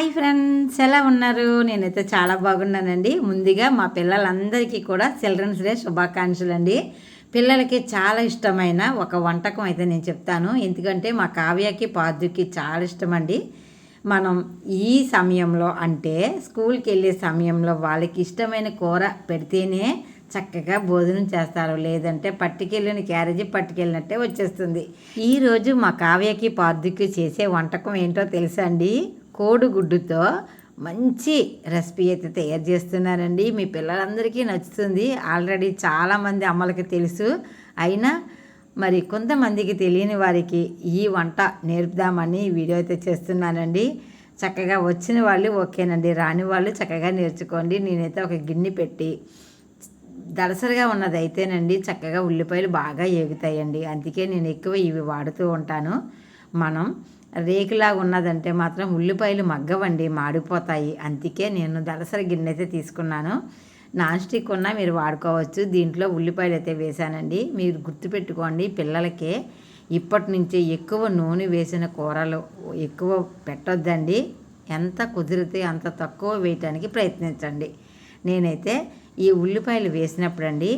Hi friends ఎలా ఉన్నారు? నేనైతే చాలా బాగున్నానండి. ముందుగా మా పిల్లలందరికీ కూడా చిల్డ్రన్స్ డే శుభాకాంక్షలు అండి. పిల్లలకి చాలా ఇష్టమైన ఒక వంటకం అయితే నేను చెప్తాను. ఎందుకంటే మా కావ్యకి పాదుకి చాలా ఇష్టం అండి మనం ఈ సమయంలో అంటే స్కూల్కి వెళ్ళే సమయంలో వాళ్ళకి ఇష్టమైన కూర పెడితేనే చక్కగా భోజనం చేస్తారు. లేదంటే పట్టుకెళ్ళిన క్యారేజీ పట్టుకెళ్ళినట్టే వచ్చేస్తుంది. ఈరోజు మా కావ్యకి పార్థుకి చేసే వంటకం ఏంటో తెలుసా అండి? కోడిగుడ్డుతో మంచి రెసిపీ అయితే తయారు చేస్తున్నారండి. మీ పిల్లలందరికీ నచ్చుతుంది. ఆల్రెడీ చాలామంది అమ్మలకి తెలుసు. అయినా మరి కొంతమందికి తెలియని వారికి ఈ వంట నేర్పుదామని వీడియో అయితే చేస్తున్నానండి. చక్కగా వచ్చిన వాళ్ళు ఓకేనండి. రాని వాళ్ళు చక్కగా నేర్చుకోండి. నేనైతే ఒక గిన్నె పెట్టి దలసరిగా ఉన్నది అయితేనండి చక్కగా ఉల్లిపాయలు బాగా ఏగుతాయండి. అందుకే నేను ఎక్కువ ఇవి వాడుతూ ఉంటాను. మనం రేకులాగా ఉన్నదంటే మాత్రం ఉల్లిపాయలు మగ్గవండి మాడిపోతాయి. అందుకే నేను దలసరి గిన్నె అయితే తీసుకున్నాను. నాన్ స్టిక్ ఉన్నా మీరు వాడుకోవచ్చు. దీంట్లో ఉల్లిపాయలు అయితే వేసానండి మీరు గుర్తుపెట్టుకోండి పిల్లలకి ఇప్పటి నుంచే ఎక్కువ నూనె వేసిన కూరలు ఎక్కువ పెట్టొద్దండి. ఎంత కుదిరితే అంత తక్కువ వేయటానికి ప్రయత్నించండి. నేనైతే ఈ ఉల్లిపాయలు వేసినప్పుడండి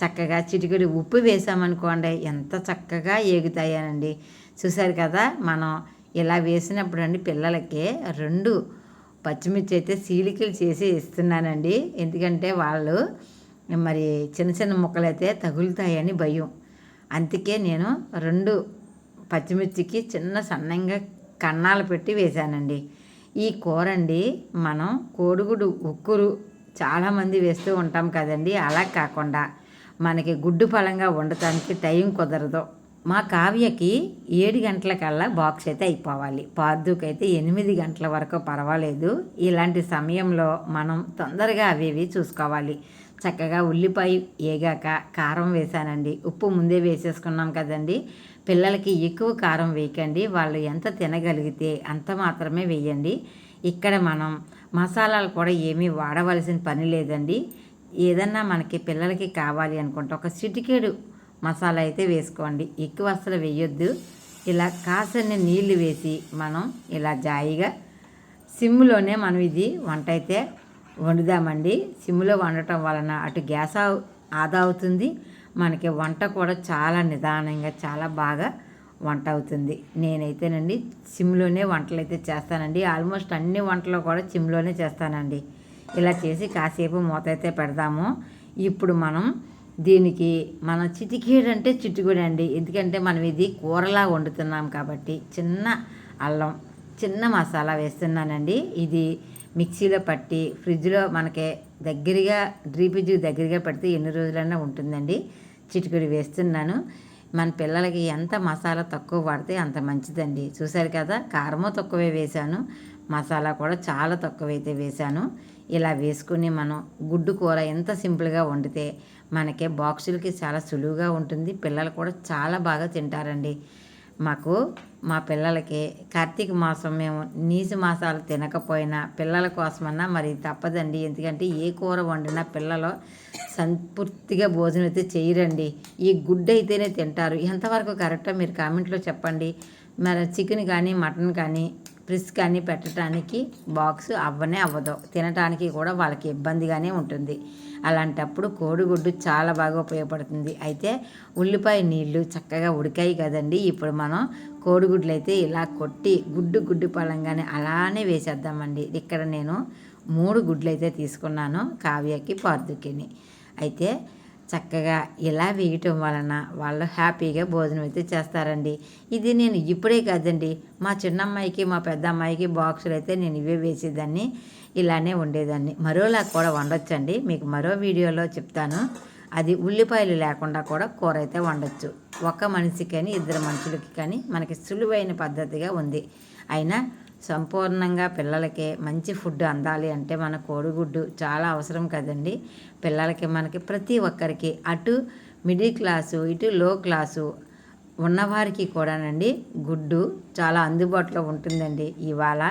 చక్కగా చిటికెడు ఉప్పు వేసామనుకోండి ఎంత చక్కగా ఏగుతాయనండి. చూసారు కదా మనం ఇలా వేసినప్పుడు అండి పిల్లలకి రెండు పచ్చిమిర్చి అయితే సీలికలు చేసి ఇస్తున్నానండి. ఎందుకంటే వాళ్ళు మరి చిన్న చిన్న ముక్కలు అయితే తగులుతాయని భయం. అందుకే నేను రెండు పచ్చిమిర్చికి చిన్న సన్నంగా కన్నాలు పెట్టి వేశానండి. ఈ కూర అండి మనం కోడిగుడు ఉక్కురు చాలామంది వేస్తూ ఉంటాం కదండి. అలా కాకుండా మనకి గుడ్డు ఫలంగా ఉండటానికి టైం కుదరదు. మా కావ్యకి ఏడు గంటలకల్లా బాక్స్ అయితే అయిపోవాలి. పార్దుకి ఎనిమిది గంటల వరకు పర్వాలేదు. ఇలాంటి సమయంలో మనం తొందరగా అవి ఇవి చూసుకోవాలి. చక్కగా ఉల్లిపాయ ఏగాక కారం వేసానండి ఉప్పు ముందే వేసేసుకున్నాం కదండి. పిల్లలకి ఎక్కువ కారం వేయకండి. వాళ్ళు ఎంత తినగలిగితే అంత మాత్రమే వేయండి. ఇక్కడ మనం మసాలాలు కూడా ఏమీ వాడవలసిన పని లేదండి. ఏదన్నా మనకి పిల్లలకి కావాలి అనుకుంటే ఒక సిటికేడు మసాలా అయితే వేసుకోండి. ఎక్కువ అసలు వేయొద్దు. ఇలా కాసన్ని నీళ్ళు వేసి మనం ఇలా జాయిగా సిమ్లోనే మనం ఇది వంట అయితే వండుదామండి. సిమ్లో వండటం వలన అటు గ్యాస్ ఆదా అవుతుంది. మనకి వంట కూడా చాలా నిదానంగా చాలా బాగా వంట అవుతుంది. నేనైతేనండి సిమ్లోనే వంటలు అయితే చేస్తానండి. ఆల్మోస్ట్ అన్ని వంటలు కూడా సిమ్లోనే చేస్తానండి. ఇలా చేసి కాసేపు మూత అయితే పెడదాము. ఇప్పుడు మనం దీనికి మన చిటికీడు అంటే చిట్టుకుడు అండి. ఎందుకంటే మనం ఇది కూరలా వండుతున్నాం కాబట్టి చిన్న అల్లం చిన్న మసాలా వేస్తున్నానండి. ఇది మిక్సీలో పట్టి ఫ్రిడ్జ్లో మనకి దగ్గరగా డ్రీపిజ్ దగ్గరగా పెడితే ఎన్ని రోజులైనా ఉంటుందండి. చిటికుడు వేస్తున్నాను. మన పిల్లలకి ఎంత మసాలా తక్కువ పడితే అంత మంచిదండి. చూసారు కదా కారము తక్కువే వేశాను. మసాలా కూడా చాలా తక్కువైతే వేశాను. ఇలా వేసుకుని మనం గుడ్డు కూర ఎంత సింపుల్గా వండితే మనకి బాక్సులకి చాలా సులువుగా ఉంటుంది. పిల్లలు కూడా చాలా బాగా తింటారండి. మాకు మా పిల్లలకి కార్తీక మాసం మేము నీసు మాసాలు తినకపోయినా పిల్లల కోసమన్నా మరి తప్పదండి. ఎందుకంటే ఏ కూర వండినా పిల్లలు సంపూర్తిగా భోజనం అయితే చేయరండి. ఈ గుడ్డు అయితేనే తింటారు. ఎంతవరకు కరెక్టో మీరు కామెంట్లో చెప్పండి. మరి చికెన్ కానీ మటన్ కానీ రిస్క్ అని పెట్టడానికి బాక్స్ అవ్వనే అవ్వదు. తినడానికి కూడా వాళ్ళకి ఇబ్బందిగానే ఉంటుంది. అలాంటప్పుడు కోడిగుడ్డు చాలా బాగా ఉపయోగపడుతుంది. అయితే ఉల్లిపాయ నీళ్ళు చక్కగా ఉడికాయి కదండి. ఇప్పుడు మనం కోడిగుడ్లు అయితే ఇలా కొట్టి గుడ్డు గుడ్డు పలంగానే అలానే వేసేద్దామండి. ఇక్కడ నేను మూడు గుడ్లు అయితే తీసుకున్నాను. కావ్యకి పార్థుకిని అయితే చక్కగా ఇలా వేయటం వలన వాళ్ళు హ్యాపీగా భోజనం అయితే చేస్తారండి. ఇది నేను ఇప్పుడే కాదండి మా చిన్నమ్మాయికి మా పెద్ద అమ్మాయికి బాక్సులు అయితే నేను ఇవే వేసేదాన్ని ఇలానే ఉండేదాన్ని. మరోలా కూడా వండొచ్చండి. మీకు మరో వీడియోలో చెప్తాను. అది ఉల్లిపాయలు లేకుండా కూడా కూర అయితే వండొచ్చు. ఒక మనిషికి కానీ ఇద్దరు మనుషులకి కానీ మనకి సులువైన పద్ధతిగా ఉంది. అయినా సంపూర్ణంగా పిల్లలకి మంచి ఫుడ్ అందాలి అంటే మన కోడిగుడ్డు చాలా అవసరం కదండి. పిల్లలకి మనకి ప్రతి ఒక్కరికి అటు మిడిల్ క్లాసు ఇటు లో క్లాసు ఉన్నవారికి కూడానండి గుడ్డు చాలా అందుబాటులో ఉంటుందండి. ఇవాళ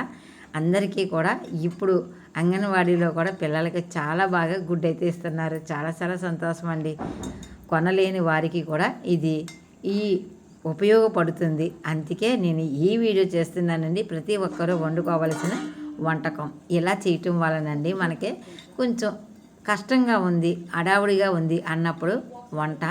అందరికీ కూడా ఇప్పుడు అంగన్వాడీలో కూడా పిల్లలకి చాలా బాగా గుడ్ అయితే ఇస్తున్నారు. చాలా చాలా సంతోషం అండి కొనలేని వారికి కూడా ఇది ఈ ఉపయోగపడుతుంది. అందుకే నేను ఈ వీడియో చేస్తున్నానండి. ప్రతి ఒక్కరూ వండుకోవలసిన వంటకం. ఇలా చేయటం వలనండి మనకి కొంచెం కష్టంగా ఉంది అడావుడిగా ఉంది అన్నప్పుడు వంట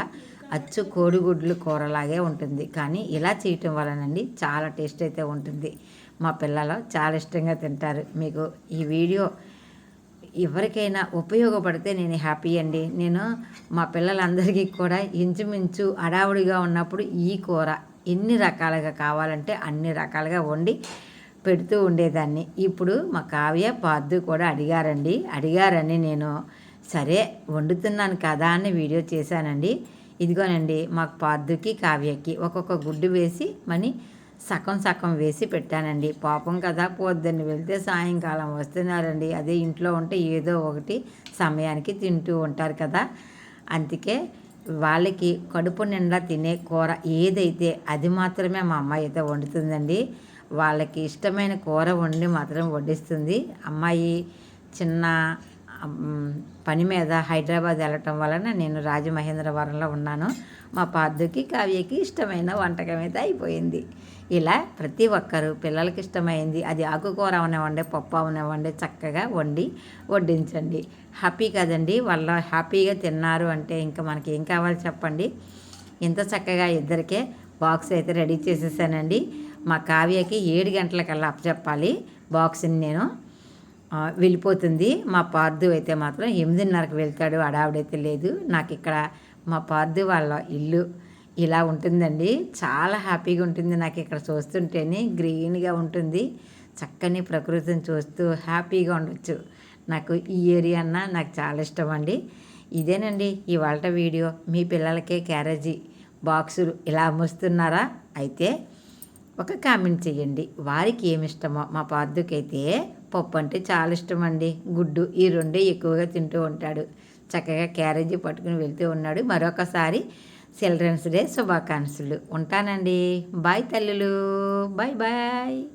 అచ్చు కోడిగుడ్లు కూరలాగే ఉంటుంది. కానీ ఇలా చేయటం వలనండి చాలా టేస్ట్ అయితే ఉంటుంది. మా పిల్లలు చాలా ఇష్టంగా తింటారు. మీకు ఈ వీడియో ఎవరికైనా ఉపయోగపడితే నేను హ్యాపీ అండి. నేను మా పిల్లలందరికీ కూడా ఇంచుమించు అడావుడిగా ఉన్నప్పుడు ఈ కూర ఎన్ని రకాలుగా కావాలంటే అన్ని రకాలుగా వండి పెడుతూ ఉండేదాన్ని. ఇప్పుడు మా కావ్య పాద్దు కూడా అడిగారండి. అడిగారని నేను సరే వండుతున్నాను కదా అని వీడియో చేశానండి. ఇదిగోనండి మాకు పాద్దుకి కావ్యకి ఒక్కొక్క గుడ్డు వేసి మనీ సగం సగం వేసి పెట్టానండి. పాపం కదా పొద్దున్న వెళ్తే సాయంకాలం వస్తున్నారండి. అదే ఇంట్లో ఉంటే ఏదో ఒకటి సమయానికి తింటూ ఉంటారు కదా. అందుకే వాళ్ళకి కడుపు నిండా తినే కూర ఏదైతే అది మాత్రమే మా అమ్మాయి అయితే వండుతుందండి. వాళ్ళకి ఇష్టమైన కూర వండి మాత్రం వడ్డిస్తుంది. అమ్మాయి చిన్న పని మీద హైదరాబాద్ వెళ్ళటం వలన నేను రాజమహేంద్రవరంలో ఉన్నాను. మా పార్థుకి కావ్యకి ఇష్టమైన వంటకం అయితే అయిపోయింది. ఇలా ప్రతి ఒక్కరు పిల్లలకి ఇష్టమైంది. అది ఆకుకూర అవనివ్వండి పప్పు అవనివ్వండి చక్కగా వండి వడ్డించండి. హ్యాపీ కదండి? వాళ్ళ హ్యాపీగా తిన్నారు అంటే ఇంకా మనకి ఏం కావాలి చెప్పండి? ఇంత చక్కగా ఇద్దరికే బాక్స్ అయితే రెడీ చేసేసానండి. మా కావ్యకి ఏడు గంటలకల్లా అప్పచెప్పాలి బాక్స్ని నేను. వెళ్ళిపోతుంది. మా పార్దు అయితే మాత్రం ఎనిమిదిన్నరకు వెళ్తాడు. అడావిడైతే లేదు. నాకు ఇక్కడ మా పార్దు వాళ్ళ ఇల్లు ఇలా ఉంటుందండి. చాలా హ్యాపీగా ఉంటుంది నాకు ఇక్కడ చూస్తుంటేనే. గ్రీన్గా ఉంటుంది. చక్కని ప్రకృతిని చూస్తూ హ్యాపీగా ఉండొచ్చు. నాకు ఈ ఏరియా అన్న నాకు చాలా ఇష్టం అండి. ఇదేనండి ఇవాళ వీడియో. మీ పిల్లలకే క్యారేజీ బాక్సులు ఇలా అమ్ముస్తున్నారా? అయితే ఒక కామెంట్ చేయండి. వారికి ఏమి ఇష్టమో మా పార్థుకైతే పప్పు అంటే చాలా ఇష్టం అండి గుడ్డు ఈ రెండే ఎక్కువగా తింటూ ఉంటాడు. చక్కగా క్యారేజీ పట్టుకుని వెళ్తూ ఉన్నాడు. మరొకసారి చిల్డ్రన్స్ డే శుభాకాంక్షలు. ఉంటానండి. బాయ్ తల్లులు. Bye bye.